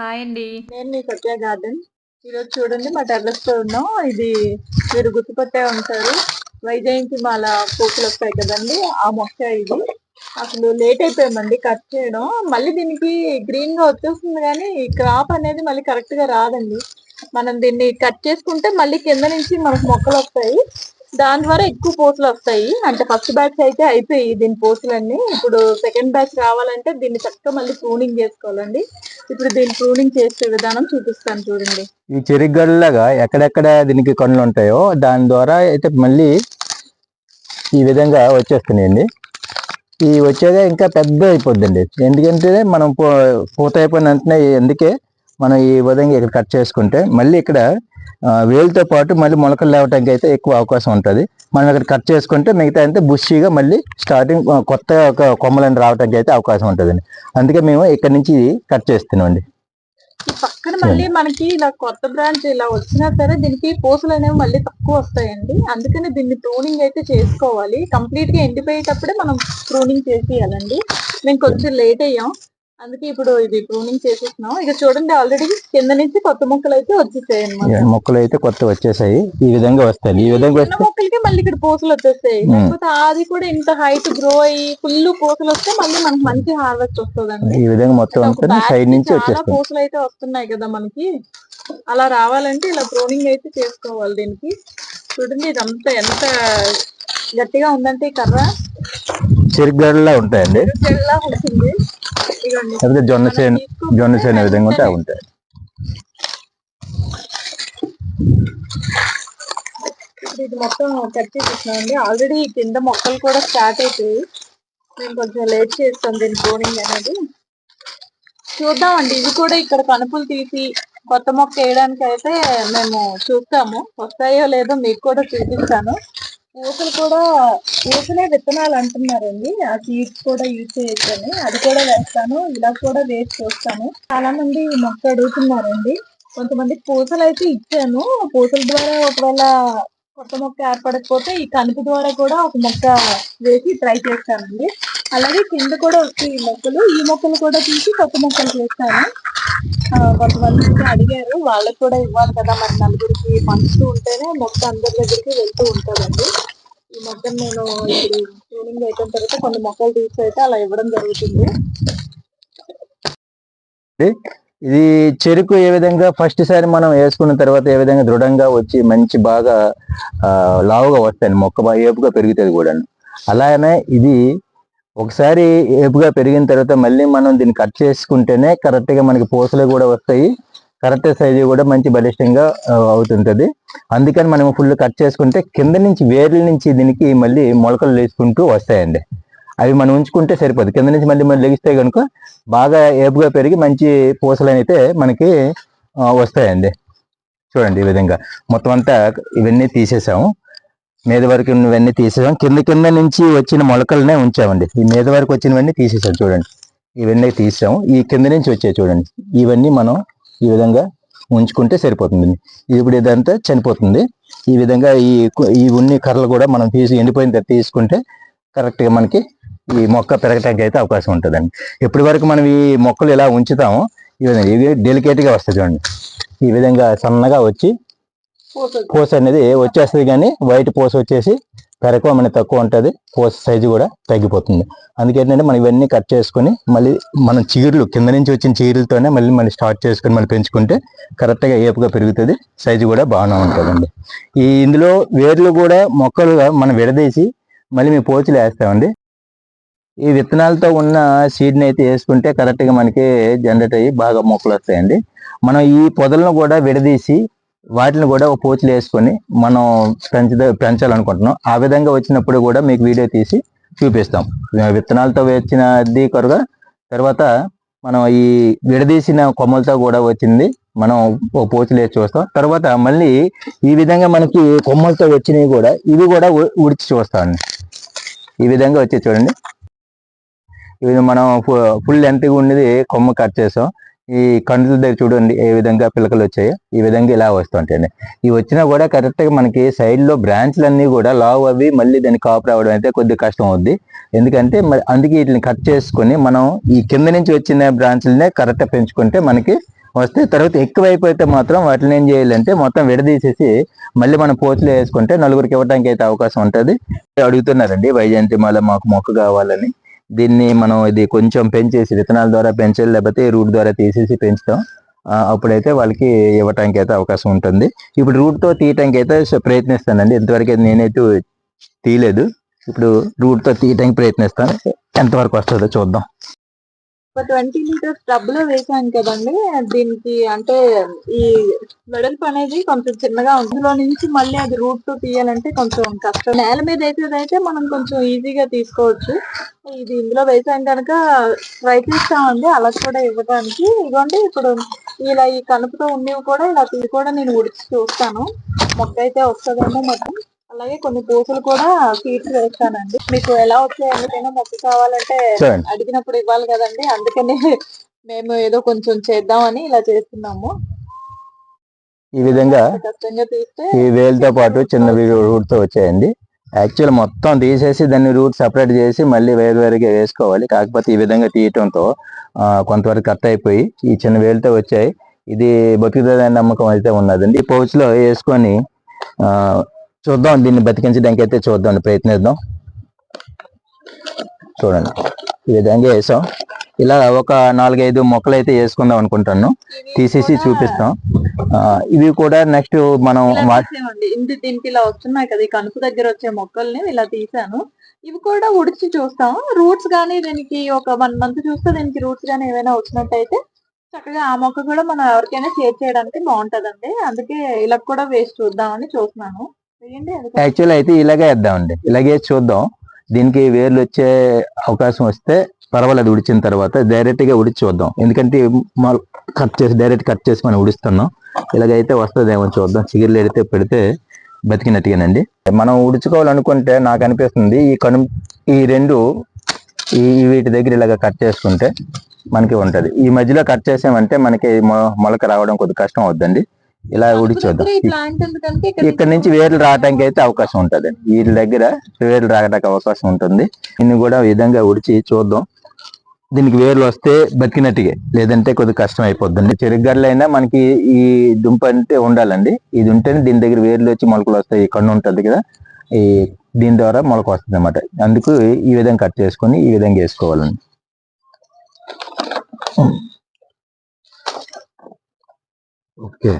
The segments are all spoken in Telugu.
హాయ్ అండి. నేను మీ సత్య గార్డెన్. ఈరోజు చూడండి మా టెర్రస్లో ఉన్నాం. ఇది మీరు గుర్తుపట్టే ఉంటారు. వైజయంతి మాల పూకులు వస్తాయి కదండి ఆ మొక్క ఇది. అసలు లేట్ అయిపోయామండి కట్ చేయడం. మళ్ళీ దీనికి గ్రీన్గా వచ్చేస్తుంది కానీ క్రాప్ అనేది మళ్ళీ కరెక్ట్గా రాదండి. మనం దీన్ని కట్ చేసుకుంటే మళ్ళీ కింద నుంచి మనకు మొక్కలు వస్తాయి. దాని ద్వారా ఎక్కువ పోస్టులు వస్తాయి. అంటే ఫస్ట్ బ్యాచ్ అయితే అయిపోయి దీని పూసలన్నీ ఇప్పుడు సెకండ్ బ్యాచ్ రావాలంటే దీన్ని చక్కగా మళ్ళీ ప్రూనింగ్ చేసుకోవాలండి. ఇప్పుడు దీన్ని ప్రూనింగ్ చేసే విధానం చూపిస్తాను చూడండి. ఈ చెరిగడ్డలాగా ఎక్కడెక్కడ దీనికి కళ్ళు ఉంటాయో దాని ద్వారా అయితే మళ్ళీ ఈ విధంగా వచ్చేస్తున్నాయండి. ఈ వచ్చేదే ఇంకా పెద్ద అయిపోద్దండి. ఎందుకంటే మనం పూత అయిపోయిన వెంటనే అందుకే మనం ఈ విధంగా ఇక్కడ కట్ చేసుకుంటే మళ్ళీ ఇక్కడ వేలుతో పాటు మళ్ళీ మొలకలు లేవటానికి అయితే ఎక్కువ అవకాశం ఉంటుంది. మనం ఇక్కడ కట్ చేసుకుంటే మిగతా అంతా బుషీగా మళ్ళీ స్టార్టింగ్ కొత్త ఒక కొమ్మలను రావడానికి అయితే అవకాశం ఉంటుందండి. అందుకే మేము ఇక్కడ నుంచి కట్ చేస్తున్నామండి. పక్కన మళ్ళీ మనకి ఇలా కొత్త బ్రాంచ్ ఇలా వచ్చినా సరే దీనికి పూసలు అనేవి మళ్ళీ తక్కువ వస్తాయండి. అందుకని దీన్ని ప్రూనింగ్ అయితే చేసుకోవాలి. కంప్లీట్గా ఎండిపోయేటప్పుడే మనం ప్రూనింగ్ చేసేయాలండి. మేము కొంచెం లేట్ అయ్యాం. అందుకే ఇప్పుడు ఇది ప్రూనింగ్ చేసేస్తున్నాం ఇక చూడండి ఆల్రెడీ కింద నుంచి కొత్త మొక్కలు అయితే వచ్చేసాయి అన్నమాట. మొక్కలు అయితే కొత్త వచ్చేసాయి. ఈ విధంగా వస్తాయి. ఈ విధంగా వస్తే మొక్కలకి మళ్ళీ ఇక్కడ పూసలు వచ్చేస్తాయి. మ్మ్. లేకపోతే అది కూడా ఇంత హైట్ గ్రో అయ్యి ఫుల్ పూసలు వస్తే మళ్ళీ మనకి మంచి హార్వెస్ట్ వస్తుందండి. ఈ విధంగా మొత్తం అంతా సైడ్ నుంచి చాలా వచ్చేస్తుంది పూసలు అయితే వస్తున్నాయి కదా మనకి. అలా రావాలంటే ఇలా ప్రూనింగ్ అయితే చేసుకోవాలి దీనికి. చూడండి ఇదంతా ఎంత గట్టిగా ఉందంటే కర్ర. చెరుగడలా ఉంటాయండి. వచ్చింది ఇదిగోండి లేకపోతే జొన్న చేను జొన్న చేను విధంగా ఉంటే అవి ఉంటాయి. ఇది మొత్తం కట్ చేసేసినామండి. ఆల్రెడీ కింద మొక్కలు కూడా స్టార్ట్ అయిపోయి మేము కొంచెం లేట్ చేస్తాం దీని ప్రూనింగ్ అనేది. చూద్దామండి. ఇవి కూడా ఇక్కడ కనుపులు తీసి కొత్త మొక్క వేయడానికి అయితే మేము చూస్తాము. వస్తాయో లేదో మీకు కూడా చూపిస్తాను. పూసలు కూడా పూసలే విత్తనాలు అంటున్నారండి. ఆ సీడ్స్ కూడా యూజ్ చేయొచ్చని అది కూడా వేస్తాను. ఇలా కూడా వేసి చూస్తాను చాలా మంది మొక్క అడుగుతున్నారండి. కొంతమంది పూసలు అయితే ఇచ్చాను. పూసల ద్వారా ఒకవేళ కొత్త మొక్క ఏర్పడకపోతే ఈ కనుపు ద్వారా కూడా ఒక మొక్క వేసి ట్రై చేస్తానండి. అలాగే కింద కూడా వచ్చి ఈ మొక్కలు ఈ మొక్కలు కూడా తీసి కొత్త మొక్కలు చేస్తాను. కొంతమంది అడిగారు వాళ్ళకి కూడా ఇవ్వాలి కదా మరి నలుగురికి పంచుతూ ఉంటేనే మొక్క అందరి దగ్గరికి వెళ్తూ ఉంటుందండి. ఈ మొక్కను నేను ఇప్పుడు ట్రైనింగ్ అయిపోయిన తర్వాత కొన్ని మొక్కలు తీసి అయితే అలా ఇవ్వడం జరుగుతుంది. ఇది చెరుకు ఏ విధంగా ఫస్ట్ సారి మనం వేసుకున్న తర్వాత ఏ విధంగా దృఢంగా వచ్చి మంచి బాగా లావుగా వస్తాయి మొక్క బాగా ఏపుగా పెరుగుతుంది కూడా అలానే ఇది ఒకసారి ఏపుగా పెరిగిన తర్వాత మళ్ళీ మనం దీన్ని కట్ చేసుకుంటేనే కరెక్ట్గా మనకి పూసలు కూడా వస్తాయి. కరెక్ట్ సైజు కూడా మంచి బలిష్టంగా అవుతుంటుంది. అందుకని మనం ఫుల్ కట్ చేసుకుంటే కింద నుంచి వేర్ల నుంచి దీనికి మళ్ళీ మొలకలు వేసుకుంటూ వస్తాయండి. అవి మనం ఉంచుకుంటే సరిపోదు. కింద నుంచి మళ్ళీ మళ్ళీ లెగిస్తే కనుక బాగా ఏపుగా పెరిగి మంచి పూసలు అయితే మనకి వస్తాయండి. చూడండి ఈ విధంగా. మొత్తం అంతా ఇవన్నీ తీసేసాము. మీద వరకు ఇవన్నీ తీసేసాం. కింద కింద నుంచి వచ్చిన మొలకలనే ఉంచామండి. ఈ మీద వరకు వచ్చినవన్నీ తీసేసాం చూడండి. ఇవన్నీ తీసాము ఈ కింద నుంచి వచ్చాయి చూడండి. ఇవన్నీ మనం ఈ విధంగా ఉంచుకుంటే సరిపోతుంది ఇప్పుడు ఇదంతా చనిపోతుంది. ఈ విధంగా ఈ ఈ ఉన్ని కర్రలు కూడా మనం తీసి ఎండిపోయిన తర్వాత తీసుకుంటే కరెక్ట్గా మనకి ఈ మొక్క పెరగటానికి అయితే అవకాశం ఉంటుందండి. ఎప్పటి వరకు మనం ఈ మొక్కలు ఇలా ఉంచుతామో ఈ విధంగా ఇవి డెలికేట్గా వస్తాయి చూడండి. ఈ విధంగా సన్నగా వచ్చి పూస అనేది వచ్చేస్తుంది కానీ వైట్ పూస వచ్చేసి పెరకం అనేది తక్కువ ఉంటుంది పూస సైజు కూడా తగ్గిపోతుంది. అందుకేంటంటే మనం ఇవన్నీ కట్ చేసుకొని మళ్ళీ మనం చీరలు కింద నుంచి వచ్చిన చీరలతోనే మళ్ళీ మళ్ళీ స్టార్ట్ చేసుకొని మళ్ళీ పెంచుకుంటే కరెక్ట్గా ఏపుగా పెరుగుతుంది సైజు కూడా బాగానే ఉంటుందండి. ఈ ఇందులో వేర్లు కూడా మొక్కలుగా మనం విడదీసి మళ్ళీ మేము పోచులు వేస్తామండి. ఈ విత్తనాలతో ఉన్న సీడ్ని అయితే వేసుకుంటే కరెక్ట్గా మనకి జనరేట్ అయ్యి బాగా మొక్కలు వస్తాయండి. మనం ఈ పొదలను కూడా విడదీసి వాటిని కూడా ఒక పోచులు వేసుకొని మనం పెంచద పెంచాలనుకుంటున్నాం. ఆ విధంగా వచ్చినప్పుడు కూడా మీకు వీడియో తీసి చూపిస్తాం. విత్తనాలతో వచ్చినది కొరగా తర్వాత మనం ఈ విడదీసిన కొమ్మలతో కూడా వచ్చింది. మనం ఒక పోచులు వేసి చూస్తాం. తర్వాత మళ్ళీ ఈ విధంగా మనకి కొమ్మలతో వచ్చినవి కూడా ఇవి కూడా ఉడిచి చూస్తామండి. ఈ విధంగా వచ్చి చూడండి. ఇది మనం ఫుల్ లెంత్గా ఉండేది కొమ్మ కట్ చేసాం. ఈ కండ్ల దగ్గర చూడండి ఏ విధంగా పిలకలు వచ్చాయో ఈ విధంగా ఇలా వస్తుంటాయండి. ఇవి వచ్చినా కూడా కరెక్ట్గా మనకి సైడ్లో బ్రాంచ్లు అన్నీ కూడా లావు అవి మళ్ళీ దాన్ని కాపు రావడం అయితే కొద్దిగా కష్టం అవుద్ది. ఎందుకంటే మరి అందుకే వీటిని కట్ చేసుకొని మనం ఈ కింద నుంచి వచ్చిన బ్రాంచ్లనే కరెక్ట్ పెంచుకుంటే మనకి వస్తే తర్వాత ఎక్కువ అయిపోతే మాత్రం వాటిని ఏం చేయాలంటే మొత్తం విడదీసేసి మళ్ళీ మనం పోతులు వేసుకుంటే నలుగురికి ఇవ్వడానికి అయితే అవకాశం ఉంటుంది. అడుగుతున్నారండి వైజయంతి మాల మాకు మొక్క కావాలని. దీన్ని మనం ఇది కొంచెం పెంచేసి విత్తనాల ద్వారా పెంచాలి లేకపోతే రూట్ ద్వారా తీసేసి పెంచుతాం. అప్పుడైతే వాళ్ళకి ఇవ్వటానికి అయితే అవకాశం ఉంటుంది. ఇప్పుడు రూట్తో తీయటానికి అయితే ప్రయత్నిస్తానండి. ఇంతవరకు అయితే నేనైతే తీయలేదు. ఇప్పుడు రూట్తో తీయటానికి ప్రయత్నిస్తాను. ఎంతవరకు వస్తుందో చూద్దాం. ఒక ట్వంటీ లీటర్స్ డబ్బులో వేసాను కదండి. దీనికి అంటే ఈ వెడల్పు అనేది కొంచెం చిన్నగా అందులో నుంచి మళ్ళీ అది రూట్ టూ తీయాలంటే కొంచెం కష్టం. నేల మీద అయితే మనం కొంచెం ఈజీగా తీసుకోవచ్చు. ఇది ఇందులో వేసాం కనుక ట్రై చేస్తామండి. అలా కూడా ఇవ్వడానికి. ఇదిగోండి ఇప్పుడు ఇలా ఈ కనుపుతో ఉన్నవి కూడా ఇలా ఇది కూడా నేను ఉడిచి చూస్తాను. మొక్క అయితే వస్తుందేమో మొత్తం అలాగే కొన్ని పూసలు కూడా సీడ్స్ వేస్తానండి. మీకు ఎలా వచ్చాయి ఎందుకైనా మొక్క కావాలంటే అడిగినప్పుడు ఇవ్వాలి కదండి. అందుకనే మేము ఏదో కొంచెం చేద్దామని ఇలా చేస్తున్నాము. ఈ విధంగా ఈ వేలుతో పాటు చిన్న రూట్తో వచ్చాయండి. యాక్చువల్ మొత్తం తీసేసి దాన్ని రూట్ సపరేట్ చేసి మళ్ళీ వేరు వేరుగా వేసుకోవాలి. కాకపోతే ఈ విధంగా తీయటంతో కొంతవరకు కట్ అయిపోయి ఈ చిన్న వేలుతో వచ్చాయి. ఇది బతుకుతుందని నమ్మకం అయితే ఉన్నదండి. ఈ pouch లో వేసుకొని ఆ, చూద్దాం దీన్ని బతికించడానికి అయితే చూద్దాం ప్రయత్నిద్దాం. చూడండి ఈ విధంగా వేసాం. ఇలా ఒక నాలుగైదు మొక్కలు అయితే వేసుకుందాం అనుకుంటాను. తీసేసి చూపిస్తాం. ఇవి కూడా నెక్స్ట్ మనం దీనికి ఇలా వస్తున్నాయి కదా ఈ కనుపు దగ్గర వచ్చే మొక్కల్ని ఇలా తీసాను. ఇవి కూడా ఉడిచి చూస్తాం. రూట్స్ కానీ దీనికి ఒక వన్ మంత్ చూస్తే దీనికి రూట్స్ కానీ ఏమైనా వచ్చినట్టయితే చక్కగా ఆ మొక్క కూడా మనం ఎవరికైనా షేర్ చేయడానికి బాగుంటదండి. అందుకే ఇలా కూడా వేసి చూద్దామని చూస్తున్నాను. యాక్చువల్ అయితే ఇలాగే వేద్దామండి. ఇలాగే చూద్దాం. దీనికి వేర్లు వచ్చే అవకాశం వస్తే పర్వాలేదు ఉడిచిన తర్వాత డైరెక్ట్గా ఉడిచి చూద్దాం. ఎందుకంటే కట్ చేసి డైరెక్ట్ కట్ చేసి మనం ఉడిస్తున్నాం. ఇలాగైతే వస్తుందేమో చూద్దాం. చిగురులు ఎడితే పెడితే బతికినట్టుగానండి. మనం ఉడుచుకోవాలనుకుంటే నాకు అనిపిస్తుంది ఈ కను ఈ రెండు ఈ వీటి దగ్గర ఇలాగ కట్ చేసుకుంటే మనకి ఉంటుంది. ఈ మధ్యలో కట్ చేసామంటే మనకి మొలక రావడం కొద్దిగా కష్టం అవుద్దండి. ఇలా ఎందుకంటే ఇక్కడ నుంచి వేర్లు రావడానికి అయితే అవకాశం ఉంటుంది. వీటి దగ్గర వేర్లు రావడానికి అవకాశం ఉంటుంది. దీన్ని కూడా విధంగా ఉడిచి చూద్దాం. దీనికి వేర్లు వస్తే బతికినట్టుగా లేదంటే కొద్దిగా కష్టం అయిపోద్దండి చెరుగడ్డలు అయినా మనకి ఈ దుంప అంటే ఉండాలండి. ఇది ఉంటేనే దీని దగ్గర వేర్లు వచ్చి మొలకలు వస్తాయి. ఈ కన్ను ఉంటుంది కదా ఈ దీని ద్వారా మొలక వస్తుంది అనమాట అందుకు ఈ విధంగా కట్ చేసుకొని ఈ విధంగా వేసుకోవాలండి. ఓకే.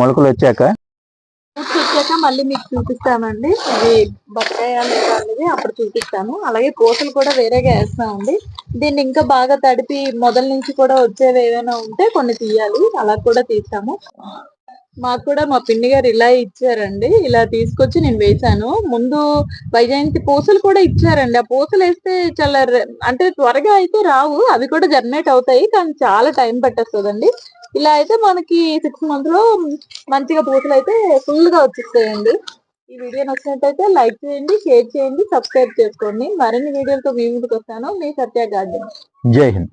మొలకలు వచ్చాక వచ్చాక మళ్ళీ మీకు చూపిస్తామండి. ఇది బత్తాయి అనేది అప్పుడు చూపిస్తాను అలాగే పూసలు కూడా వేరేగా వేస్తామండి. దీన్ని ఇంకా బాగా తడిపి మొదల నుంచి కూడా వచ్చేవి ఏమైనా ఉంటే కొన్ని తీయాలి. అలా కూడా తీస్తాము. మాకు కూడా మా పిన్ని గారు ఇలా ఇచ్చారండి. ఇలా తీసుకొచ్చి నేను వేశాను. ముందు వైజయంతి పూసలు కూడా ఇచ్చారండి. ఆ పూసలు వేస్తే చాలా అంటే త్వరగా అయితే రావు. అవి కూడా జనరేట్ అవుతాయి. కానీ చాలా టైం పట్టేస్తుందండి. ఇలా అయితే మనకి సిక్స్ మంత్లో మంచిగా పూసలు అయితే ఫుల్గా వచ్చేస్తాయండి. ఈ వీడియో నచ్చినట్టయితే లైక్ చేయండి షేర్ చేయండి సబ్స్క్రైబ్ చేసుకోండి. మరిన్ని వీడియోలతో మీ ముందుకు వస్తాను. మీ సత్య గార్డెన్. జై హింద్.